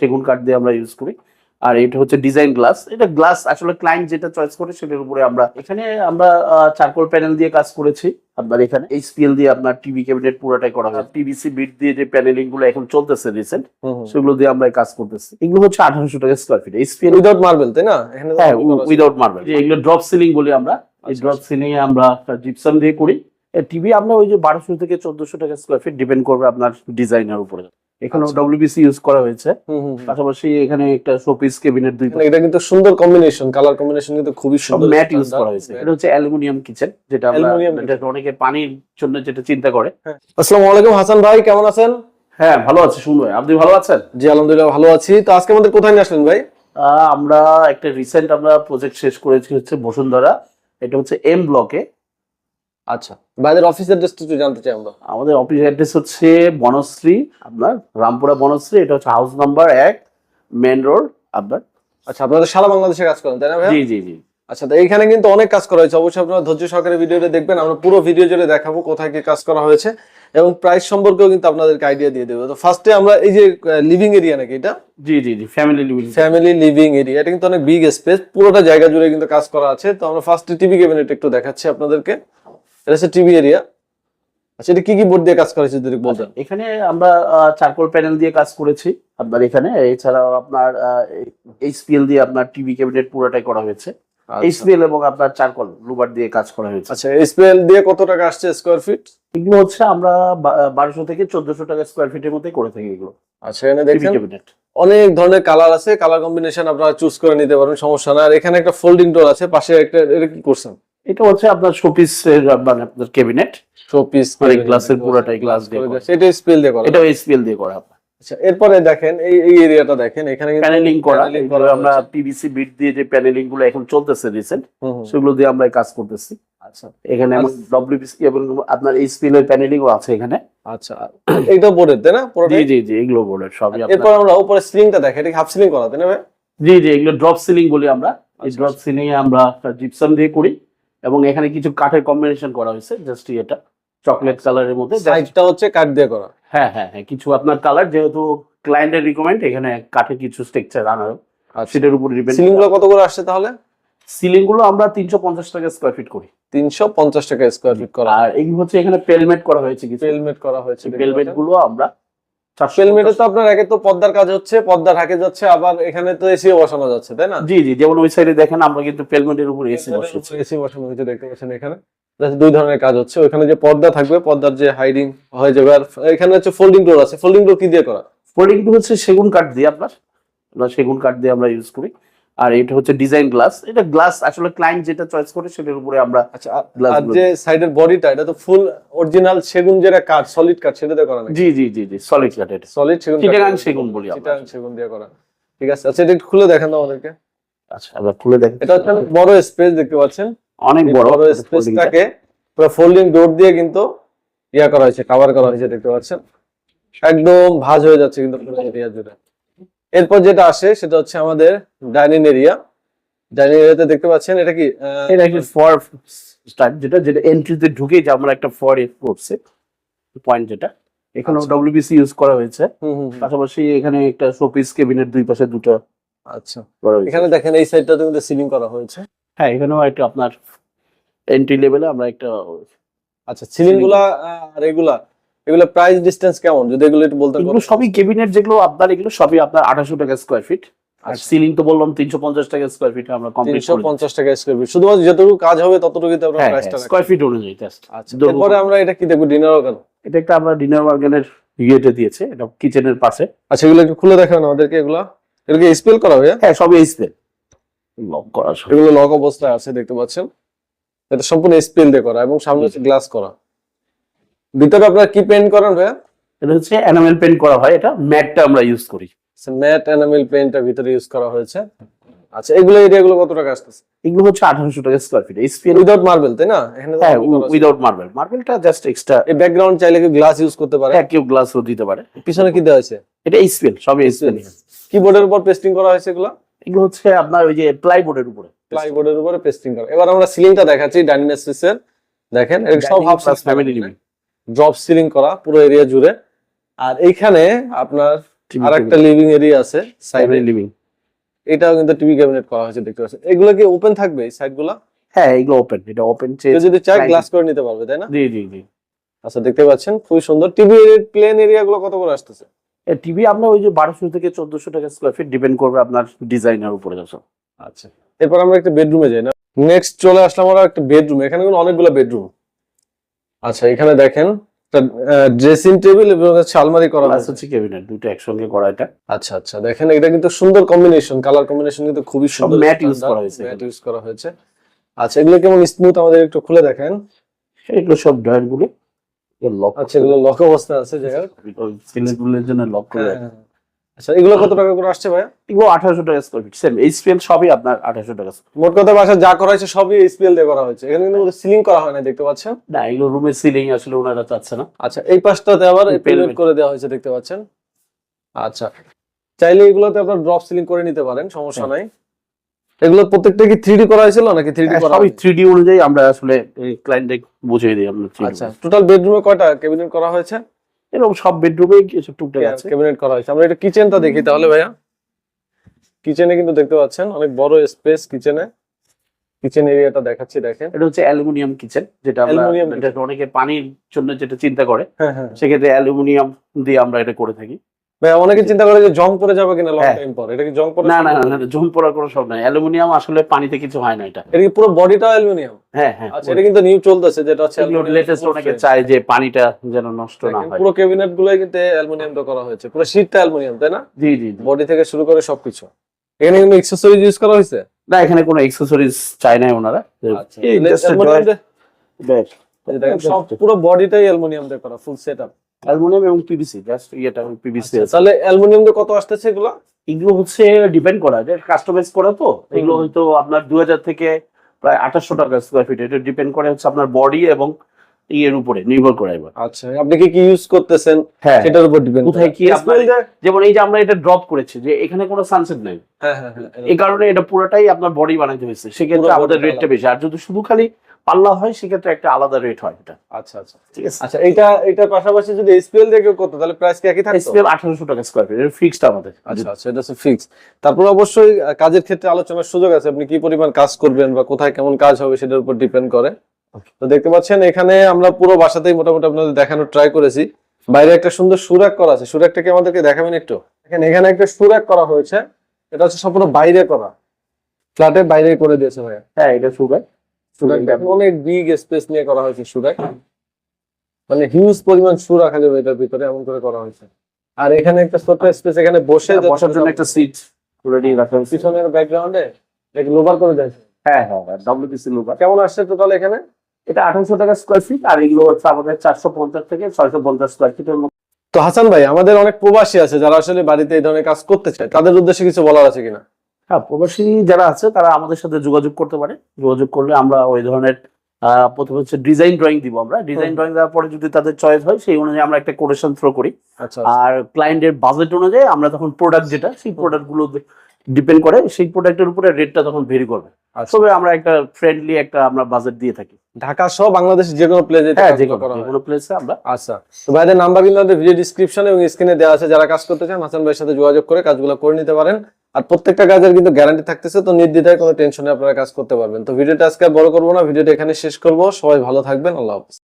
সেগুন কাঠ দিয়ে আমরা ইউজ করি। আর এটা হচ্ছে ডিজাইন গ্লাস এটা গ্লাস আসলে ক্লায়েন্ট যেটা চয়েস করে সেটার উপরে আমরা এখানে আমরা চারকোল প্যানেল দিয়ে কাজ করেছি। আপনার এখানে এইচপিএল দিয়ে আপনার টিভি ক্যাবিনেট পুরোটাই করা হয় পিভিসি বিট দিয়ে যে প্যানেলিংগুলো এখন চলতেছে রিসেন্ট সেগুলো দিয়ে আমরা কাজ করতেছি। এগুলো হচ্ছে আঠারোশো টাকা square feet HPL without marble তাই না? হ্যাঁ। উইদাউট মার্বেল এগুলো ড্রপ সিলিং বলি আমরা এই আচ্ছা, ড্রপ সিলিং এ আমরা জিপসাম দিয়ে করি। টিভি আমরা ওই যে বারোশো থেকে চোদ্দশো টাকা স্কোয়ার ফিট ডিপেন্ড করবে আপনার ডিজাইনের উপরে। এখানে। ডব্লিউবিসি ইউজ করা হয়েছে। পাশাপাশি এখানে একটা শোপিস কেবিনেট দুই এটা কিন্তু সুন্দর কম্বিনেশন কালার কম্বিনেশন কিন্তু খুবই সুন্দর ম্যাট ইউজ করা হয়েছে। এটা হচ্ছে অ্যালুমিনিয়াম কিচেন যেটা আমরা অনেকে পানির জন্য যেটা চিন্তা করে। আসসালামু আলাইকুম হাসান ভাই কেমন আছেন? হ্যাঁ ভালো আছে শুনুন আপনি ভালো আছেন? জি আলহামদুলিল্লাহ ভালো আছি। তো আজকে আমাদের কোথায় নিয়ে আসলেন ভাই? আহ, আমরা একটা রিসেন্ট আমরা প্রজেক্ট শেষ করেছি হচ্ছে বসুন্ধরা। এটা হচ্ছে এম ব্লকে আচ্ছা অফিস একটু জানতে চাই আমরা। আমাদের অফিস অ্যাড্রেস হচ্ছে বনশ্রী আপনার রামপুরা বনশ্রী এটা হচ্ছে হাউস নাম্বার এক মেন রোড আপনার। আচ্ছা আপনাদের সারা বাংলাদেশে কাজ করেন তাই না ভাই জি জি জি। আচ্ছা তো এইখানে কিন্তু অনেক কাজ করা হয়েছে। অবশ্যই আপনারা ধৈর্য সহকারে ভিডিওটা দেখবেন আমরা পুরো ভিডিও জুড়ে দেখাবো কোথায় কি কাজ করা হয়েছে। এবং প্রাইস সম্পর্কেও কিন্তু আপনাদেরকে আইডিয়া দিয়ে দেবো। তো ফার্স্টে আমরা এই যে লিভিং এরিয়া নাকি এটা? জি জি জি family living family living area এটা কিন্তু অনেক বিগ স্পেস পুরোটা জায়গা জুড়ে কিন্তু কাজ করা আছে। তো আমরা ফার্স্টে টিভি ক্যাবিনেট একটু দেখাচ্ছি আপনাদেরকে। এটা হচ্ছে টিভি এরিয়া আচ্ছা এটা কি কি বোর্ড দিয়ে কাজ করা হয়েছে যদি বলতেন? এখানে আমরা চারকোল প্যানেল দিয়ে কাজ করেছি আপনার এখানে। এছাড়াও আপনার এইচপিএল দিয়ে আপনার টিভি ক্যাবিনেট পুরোটাই করা হয়েছে। এইচপিএল এবং আপনার চারকোল লুবার দিয়ে কাজ করা হয়েছে। আচ্ছা এসপিএল দিয়ে কত টাকা আসছে স্কোয়ার ফিট এগুলো হচ্ছে আমরা বারোশো থেকে চোদ্দশো টাকা স্কোয়ার ফিটের মধ্যে করে থাকি এগুলো। আচ্ছা এখানে ক্যাবিনেট অনেক ধরনের কালার আছে। কালার কম্বিনেশন আপনারা চুজ করে নিতে পারবেন সমস্যা না আর এখানে একটা ফোল্ডিং ডোর আছে পাশে একটা এটা কি করছেন? এটা হচ্ছে আপনার শোপিস মানে আপনার ক্যাবিনেট। শোপিস মানে গ্লাসের পুরোটাই গ্লাস দিয়ে করা। এটা স্পেল দিয়ে করা। এটা এইচপিএল দিয়ে করা। আচ্ছা এরপরে দেখেন এই এই এরিয়াটা দেখেন এখানে প্যানেলিং করা। করা আমরা পিভিসি বিট দিয়ে যে প্যানেলিংগুলো এখন চলতেছে রিসেন্ট। সেগুলো দিয়ে আমরা কাজ করতেছি। আচ্ছা। এখানে ডব্লিউপিসি এবং আপনার এইচপিএল এর প্যানেলিং ও আছে এখানে। আচ্ছা। এইটা বোর্ডের তাই না জি জি জি এগুলো বোর্ডের সবই আপনার। এরপর আমরা উপরে সিলিংটা দেখি এটা হাফ সিলিং করা তাই না জি জি এগুলো ড্রপ সিলিং বলি আমরা। এই আচ্ছা, ড্রপ সিলিং এ আমরা জিপসাম দিয়ে করি। এবং এখানে কিছু কাঠের কম্বিনেশন করা হয়েছে জাস্ট এটা চকলেট কালারের মধ্যে সাইডটা হচ্ছে কাঠ দিয়ে করা। হ্যাঁ হ্যাঁ হ্যাঁ কিছু আপনার কালার যেহেতু ক্লায়েন্টের রিকমেন্ড এখানে কাঠের কিছু স্ট্রাকচার আনার আচ্ছা। সেটার উপর ডিপেন্ড সিলিংগুলো কত করে আসছে তাহলে? সিলিংগুলো আমরা তিনশো পঞ্চাশ টাকা স্কোয়ার ফিট করি। তিনশো পঞ্চাশ টাকা স্কোয়ার ফিট করা। আর এই হচ্ছে এখানে পেলমেট করা হয়েছে কিছু। পেলমেট করা হয়েছে। পেলমেটগুলো আমরা পেলমেটে তো আপনার একে তো পর্দার কাজ হচ্ছে যাচ্ছে আবার এখানে তো এসি বসানো যাচ্ছে তাই না? জি জি যেমন ওই সাইডে দেখেন আমরা কিন্তু উপর এসি বসেছি এসি বসানো হয়েছে দেখতে পাচ্ছেন এখানে। দুই ধরনের কাজ হচ্ছে। ওখানে যে পর্দা থাকবে পর্দার যে হাইডিং হয়ে যাবে আর এখানে হচ্ছে ফোল্ডিং ডোর আছে। ফোল্ডিং ডোর কি দিয়ে করা? ফোল্ডিং হচ্ছে সেগুন কাঠ দিয়ে আপনার সেগুন কাঠ দিয়ে আমরা ইউজ করি। আর এটা হচ্ছে ডিজাইন গ্লাস এটা গ্লাস আসলে ক্লায়েন্ট যেটা চয়েস করে সেটার উপরে আমরা আচ্ছা আর- যে সাইডের বডিটা এটা তো ফুল অরিজিনাল সেগুন যেটা কাঠ সলিড কাঠ সেটা দিয়ে করা নাকি? জি জি জি জি সলিড কাঠ এটা। সলিড সেগুন। চিটাগাং সেগুন বলি আমরা। চিটাগাং সেগুন দিয়ে করা। ঠিক আছে আচ্ছা এটা খুলে দেখেন আমাদেরকে। আচ্ছা আমরা খুলে দেখেন এটা হচ্ছে বড় স্পেস দেখতে পাচ্ছেন। অনেক বড় বড়। স্পেসটাকে পুরো ফোল্ডিং ডোর দিয়ে কিন্তু ইয়া করা হয়েছে কভার করা হয়েছে দেখতে পাচ্ছেন। একদম ভাঁজ হয়ে যাচ্ছে কিন্তু পুরো এরিয়া জুড়ে এরপর যেটা আসে সেটা হচ্ছে আমাদের ডাইনিং এরিয়া। ডাইনিং এরিয়াতে দেখতে পাচ্ছেন এটা কি এটা একটা ফর স্টার্ট যেটা যেটা এন্ট্রিতে ঢুকেই যে আমরা একটা ফর এর করছে পয়েন্ট যেটা। এখানে আচ্ছা। ডব্লিউবিসি ইউজ করা হয়েছে। পাশাপাশি এখানে একটা শোপিস কেবিনের দুই পাশে দুটো আচ্ছা। এখানে দেখেন এই সাইডটাতে কিন্তু সিলিং করা হয়েছে। হ্যাঁ এখানেও একটা আপনার এন্ট্রি লেভেলে আমরা একটা আচ্ছা সিলিংগুলা আর এগুলা প্রাইস ডিসটেন্স কেমন? যদি এগুলো একটু বলতে এগুলো সবই কেবিনেট যেগুলো আপনার এগুলো সবই আপনার আঠাশো টাকা স্কোয়ার ফিট আর আচ্ছা। সিলিং তো বললাম তিনশো পঞ্চাশ টাকা স্কোয়ার ফিট আমরা কমপ্লিট তিনশো পঞ্চাশ টাকা স্কোয়ার ফিট শুধুমাত্র যতটুকু কাজ হবে ততটুকুতে আমরা প্রাইসটা রাখি। স্কোয়ার ফিট অনুযায়ী। আচ্ছা এরপরে আমরা এটা কি দেখব ডিনার কেন এটা একটা আমরা ডিনার ওয়ার্গানের ইয়েতে দিয়েছে এটা কিচেনের পাশে। আচ্ছা এগুলো একটু খুলে দেখান আমাদেরকে এগুলা। এগুলো স্পেল করা হবে হ্যাঁ? সবই স্পেল লক করা এগুলো লক অবস্থায় আছে দেখতে পাচ্ছেন। এটা সম্পূর্ণ স্পেল দিয়ে করা এবং সামনে হচ্ছে গ্লাস করা। ভিতরে আপনার কি পেন্ট করেন ভাইয়া? এটা হচ্ছে এনামেল পেইন্ট করা হয়। এটা ম্যাটটা আমরা ইউজ করি। ম্যাট এনামেল পেন্টটা ভিতরে ইউজ করা হয়েছে। আচ্ছা এগুলো এরিয়াগুলো কত টাকা আসতেছে? এগুলো হচ্ছে আঠারোশো টাকা square feet HPL without marble তাই না? এখানে হ্যাঁ আছে। উইদাউট মার্বেল মার্বেলটা জাস্ট এক্সট্রা এই ব্যাকগ্রাউন্ড চাইলে কি গ্লাস ইউজ করতে পারে। হ্যাঁ কেউ গ্লাসও দিতে পারে। পিছনে কি দেওয়া হয়েছে এটা এইচপিএল সবই এইচপিএল কিবোর্ডের উপর পেস্টিং করা হয়েছে এগুলো? এগুলো হচ্ছে আপনার ওই যে প্লাইবোর্ডের উপরে। প্লাইবোর্ডের উপরে পেস্টিং করা। এবার আমরা সিলিংটা দেখাচ্ছি ডাইনিং স্পেসের দেখেন সব half family living drop ceiling করা পুরো এরিয়া জুড়ে। আর এইখানে আপনার আর একটা লিভিং এরিয়া আছে সাইডে লিভিং এটাও কিন্তু টিভি ক্যাবিনেট করা হয়েছে দেখতে পাচ্ছেন। এগুলো কি ওপেন থাকবে এই সাইডগুলা হ্যাঁ এগুলো ওপেন এটা ওপেন যদি Sliding. গ্লাস করে নিতে পারবে তাই না? জি জি জি। আচ্ছা দেখতে পাচ্ছেন খুবই সুন্দর। টিভি প্লেন এরিয়া গুলো কত করে আসতেছে? টিভি আপনার ওই যে বারোশো থেকে চোদ্দশো টাকা স্কোয়ার ফিট ডিপেন্ড করবে আপনার ডিজাইনের উপরে যাচ্ছে আচ্ছা। এরপর আমরা একটা বেডরুমে যাই না? নেক্সট চলে আসলাম আমরা একটা বেডরুম এখানে কিন্তু অনেকগুলো বেডরুম আচ্ছা এখানে দেখেন ড্রেসিং টেবিল এবং হচ্ছে আলমারি করা হয়েছে হচ্ছে ক্যাবিনেট দুটো একসঙ্গে করা এটা আচ্ছা আচ্ছা দেখেন এটা কিন্তু সুন্দর কম্বিনেশন কালার কম্বিনেশন কিন্তু খুবই সুন্দর matte use করা হয়েছে ম্যাট ইউজ করা হয়েছে। আচ্ছা এগুলো কেমন স্মুথ আমাদের একটু খুলে দেখেন। এগুলো সব ড্রয়ারগুলো। লক আচ্ছা এগুলো লক অবস্থা আছে যাই হোক। জন্য লক করে। হ্যাঁ। আচ্ছা এগুলো কত টাকা করে আসছে ভাইয়া? এগুলো আঠারোশো টাকা স্কোয়ার ফিট সেম এইচপিএল সবই আপনার আঠারোশো টাকা মোট কথা বাসা যা করা হয়েছে সবই এসপিএল দিয়ে করা হয়েছে। এখানে কিন্তু সিলিং করা হয় না দেখতে পাচ্ছেন। না এগুলো রুমের সিলিং আসলে ওনারা চাচ্ছে না। আচ্ছা এই পাশটাতে আবার পেমেন্ট করে দেওয়া হয়েছে দেখতে পাচ্ছেন? আচ্ছা চাইলে এগুলোতে আপনার ড্রপ সিলিং করে নিতে পারেন সমস্যা হ্যাঁ। নাই। এগুলো প্রত্যেকটা কি থ্রি করা হয়েছিল নাকি থ্রি হ্যাঁ, করা সবই থ্রি অনুযায়ী আমরা আসলে ক্লায়েন্টে বুঝিয়ে দিই আমরা আচ্ছা টোটাল বেডরুমে কয়টা ক্যাবিনেট করা হয়েছে? এরকম সব বেডরুমে কিছু টুকটাক আছে। ক্যাবিনেট করা হয়েছে। আমরা এটা কিচেনটা দেখি তাহলে ভাইয়া। কিচেনে কিন্তু দেখতে পাচ্ছেন অনেক বড় স্পেস কিচেনে কিচেন এরিয়াটা দেখাচ্ছি দেখেন। এটা হচ্ছে অ্যালুমিনিয়াম কিচেন যেটা অ্যালুমিনিয়াম এটা অনেকে পানির জন্য যেটা চিন্তা করে হ্যাঁ হ্যাঁ। সেক্ষেত্রে অ্যালুমিনিয়াম দিয়ে আমরা এটা করে থাকি। ভাই অনেকে চিন্তা করে যে জং যাবে কিনা লং হ্যাঁ। টাইম পর। এটা কি জং পরে না না না জম পড়ার কোনো সব নাই। অ্যালুমিনিয়াম আসলে পানিতে কিছু হয় না এটা। এটা কি পুরো বডিটা অ্যালুমিনিয়াম? হ্যাঁ হ্যাঁ আচ্ছা এটা কিন্তু নিউ চলতেছে যেটা হচ্ছে লেটেস্ট অনেকে চায় যে পানিটা যেন নষ্ট না হয়। পুরো ক্যাবিনেট গুলাই কিন্তু অ্যালুমিনিয়াম দিয়ে করা হয়েছে। পুরো শীটটা অ্যালুমিনিয়াম তাই না? জি জি। বডি থেকে শুরু করে সবকিছু। এখানে এক্সেসরিজ ইউজ করা হয়েছে? না এখানে কোনো এক্সেসরিজ চায় ওনারা। আচ্ছা। পুরো বডিটাই অ্যালুমিনিয়াম দিয়ে করা ফুল সেটআপ অ্যালুমিনিয়াম এবং পিভিসি জাস্ট ইয়েটা পিভিসি তাহলে অ্যালুমিনিয়াম দিয়ে কত আসতেছে এগুলো? এগুলো হচ্ছে ডিপেন্ড করা কাস্টমাইজ করা তো। এগুলো হয়তো আপনার দু হাজার থেকে প্রায় আঠাশশো টাকা স্কোয়ার ফিট এটা ডিপেন্ড করে হচ্ছে আপনার বডি এবং ইয়ের উপরে নির্ভর করে এবার। আচ্ছা আপনি কি কি ইউজ করতেছেন? হ্যাঁ। সেটার উপর ডিপেন্ড কোথায় কি আপনার- যেমন এই যে আমরা এটা ড্রপ করেছি যে এখানে কোনো সানসেট নাই। হ্যাঁ হ্যাঁ হ্যাঁ এই কারণে এটা পুরোটাই আপনার বডি বানাইতে হয়েছে। সেক্ষেত্রে আমাদের রেটটা বেশি। আর যদি শুধু খালি পাল্লা হয় সেক্ষেত্রে একটা আলাদা রেট হয় এটা। আচ্ছা আচ্ছা। ঠিক আছে? আচ্ছা এটা এটার পাশাপাশি যদি এসপিএল কেউ করতো তাহলে প্রাইস কি একই থাকতো? এসপিএল আঠারোশো টাকা স্কোয়ার ফিট এটা ফিক্সড আমাদের। আচ্ছা আচ্ছা এটা হচ্ছে ফিক্স তারপর অবশ্যই কাজের ক্ষেত্রে আলোচনার সুযোগ আছে আপনি কি পরিমাণ কাজ করবেন বা কোথায় কেমন কাজ হবে সেটার উপর ডিপেন্ড করে। তো দেখতে পাচ্ছেন এখানে আমরা পুরো বাসাতেই মোটামুটি আপনাদের দেখানোর ট্রাই করেছি। বাইরে একটা সুন্দর সুরাক করা আছে। সুরাকটা কি আমাদেরকে দেখাবেন একটু? দেখেন এখানে একটা সুরাক করা হয়েছে। এটা হচ্ছে সম্পূর্ণ বাইরে করা। ফ্ল্যাটের বাইরে করে দিয়েছে ভাইয়া। হ্যাঁ এটা সুরাক। অনেক বিগ স্পেস নিয়ে করা হয়েছে সুরাক। মানে হিউজ পরিমাণ সু রাখা যাবে এটার ভিতরে এমন করে করা হয়েছে। আর এখানে একটা ছোট্ট স্পেস এখানে বসে হ্যাঁ, বসার জন্য একটা সিট রেডি রাখা হয়েছে। পিছনের ব্যাকগ্রাউন্ডে লোভার করে দেয়। হ্যাঁ হ্যাঁ ডব্লিউপিসি লোকার কেমন আসছে টোটাল এখানে? এটা আঠারোশো টাকা স্কোয়ার ফিট আর এগুলো হচ্ছে আমাদের চারশো পঞ্চাশ থেকে ছয়শো পঞ্চাশ স্কোয়ার ফিটের মধ্যে। তো হাসান ভাই আমাদের অনেক প্রবাসী আছে যারা আসলে বাড়িতে এই ধরনের কাজ করতে চায়। তাদের উদ্দেশ্যে কিছু বলার আছে কিনা? হ্যাঁ প্রবাসী যারা আছে তারা আমাদের সাথে যোগাযোগ করতে পারে। যোগাযোগ করলে আমরা ওই ধরনের আহ, প্রথমে হচ্ছে ডিজাইন ড্রয়িং দিব আমরা। ডিজাইন ড্রয়িং দেওয়ার পরে যদি তাদের চয়েস হয় সেই অনুযায়ী আমরা একটা কোটেশন থ্রো করি। আচ্ছা আর ক্লায়েন্টের বাজেট অনুযায়ী আমরা তখন প্রোডাক্ট যেটা সেই প্রোডাক্টগুলো ডিপেন্ড করে সেই প্রোডাক্টের উপরে রেটটা তখন ভেরি করবে। আচ্ছা। তবে আমরা একটা ফ্রেন্ডলি একটা আমরা বাজেট দিয়ে থাকি। ঢাকা সহ বাংলাদেশের যে কোনো প্লেসে হ্যাঁ যে কোনো প্লেসে আমরা আচ্ছা। তো ভাইদের নাম্বার কিন্তু আমাদের ভিডিও ডিসক্রিপশন এবং স্ক্রিনে দেওয়া আছে। যারা কাজ করতে চান হাসান ভাইয়ের সাথে যোগাযোগ করে কাজগুলো করে নিতে পারেন। আর প্রত্যেকটা কাজের কিন্তু গ্যারান্টি থাকতেছে তো নির্দ্বিধায় কোনো টেনশনে আপনারা কাজ করতে পারবেন। তো ভিডিওটা আজকে বড় করব না ভিডিওটা এখানে শেষ করব। সবাই ভালো থাকবেন আল্লাহ হাফেজ।